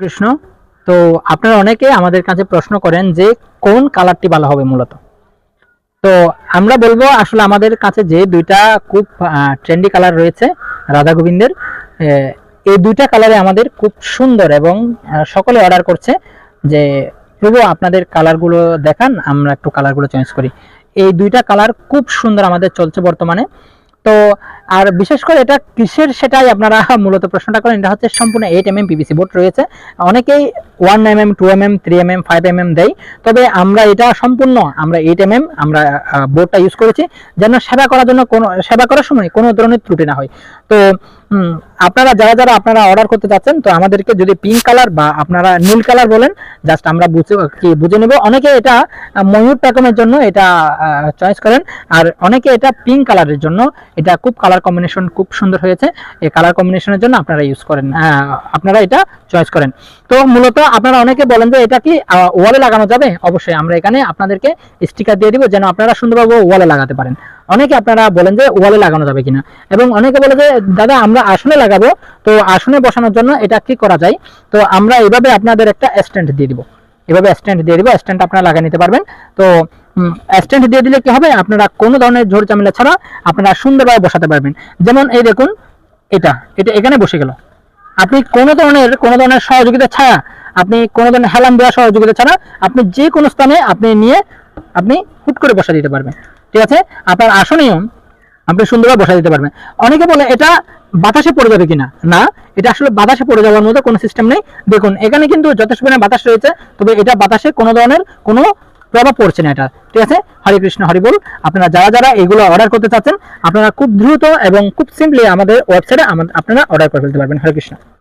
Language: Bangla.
কৃষ্ণ। তো আপনারা অনেকে আমাদের কাছে প্রশ্ন করেন যে কোন কালারটি ভালো হবে মূলত? তো আমরা বলব আসলে আমাদের কাছে যে দুইটা খুব ট্রেন্ডি কালার রয়েছে রাধা গোবিন্দের এই দুইটা কালারে আমাদের খুব সুন্দর এবং সকলে অর্ডার করছে যে, প্রভু, আপনাদের কালারগুলো দেখান, আমরা একটু কালারগুলো চেঞ্জ করি। এই দুইটা কালার খুব সুন্দর আমাদের চলছে বর্তমানে। তো আর বিশেষ করে এটা কিসের সেটাই আপনারা মূলত প্রশ্নটা করেন, এটা হচ্ছে সম্পূর্ণ eight M M PVC board রয়েছে। অনেকেই one M M two M M three M M five M M দেয়। তবে আমরা এটা সম্পূর্ণ, আমরা এইট এম এম আমরা বোর্ডটা ইউজ করেছি যেন সেবা করার জন্য কোনো, সেবা করার সময় কোনো ধরনের ত্রুটি না হয়। তো আপনারা যারা যারা আপনারা অর্ডার করতে যাচ্ছেন, তো আমাদেরকে যদি পিঙ্ক কালার বা আপনারা নীল কালার বলেন জাস্ট আমরা বুঝে, কি বুঝে নেব। অনেকে এটা ময়ূর প্যাকমের জন্য এটা চয়েস করেন। আর অনেকে এটা পিঙ্ক কালারের জন্য, এটা খুব কালার কম্বিনেশন খুব সুন্দর হয়েছে। এই কালার কম্বিনেশনের জন্য আপনারা ইউজ করেন আপনারা এটা চয়েস করেন। তো মূলত আপনারা অনেকে বলেন যে এটা কি ওয়ালে লাগানো যাবে? অবশ্যই আমরা এখানে আপনাদেরকে স্টিকার দিয়ে দিব যেন আপনারা সুন্দরভাবে ওয়ালে লাগাতে পারেন। অনেকে আপনারা বলেন যে ওয়ালে লাগানো যাবে কিনা। এবং অনেকে বলে যে, দাদা, আমরা আসনে লাগাবো। তো আসনে বসানোর জন্য এটা কি করা যায়? তো আমরা এভাবে আপনাদের একটা স্ট্যান্ড দিয়ে দিব। এভাবে স্ট্যান্ড দিয়ে দিব স্ট্যান্ড আপনারা লাগিয়ে নিতে পারবেন। তো স্ট্যান্ড দিয়ে দিলে কি হবে? আপনারা কোনো ধরনের ঝোড় ঝামেলা ছাড়া আপনারা সুন্দরভাবে বসাতে পারবেন। যেমন এই দেখুন, এটা এটা এখানে বসে গেল। আপনি কোনো ধরনের কোনো ধরনের সহযোগিতা ছাড়া, আপনি কোনো ধরনের হেলাম দেওয়া সহযোগিতা ছাড়া আপনি যে কোনো স্থানে আপনি নিয়ে আপনি হুট করে বসা দিতে পারবেন। ঠিক আছে? আপনার আসনেও আপনি সুন্দরভাবে বসা দিতে পারবেন। অনেকে বলে, এটা বাতাসে পড়ে যাবে কিনা? না, এটা আসলে বাতাসে পড়ে যাওয়ার মতো কোনো সিস্টেম নেই। দেখুন, এখানে কিন্তু যথেষ্ট পরিমাণে বাতাস রয়েছে, তবে এটা বাতাসে কোনো ধরনের কোনো প্রভাব পড়ছে না এটা। ঠিক আছে? হরে কৃষ্ণ, হরি বল। আপনারা যারা যারা এগুলো অর্ডার করতে চাচ্ছেন, আপনারা খুব দ্রুত এবং খুব সিম্পলি আমাদের ওয়েবসাইটে আপনারা অর্ডার করে ফেলতে পারবেন। হরে কৃষ্ণ।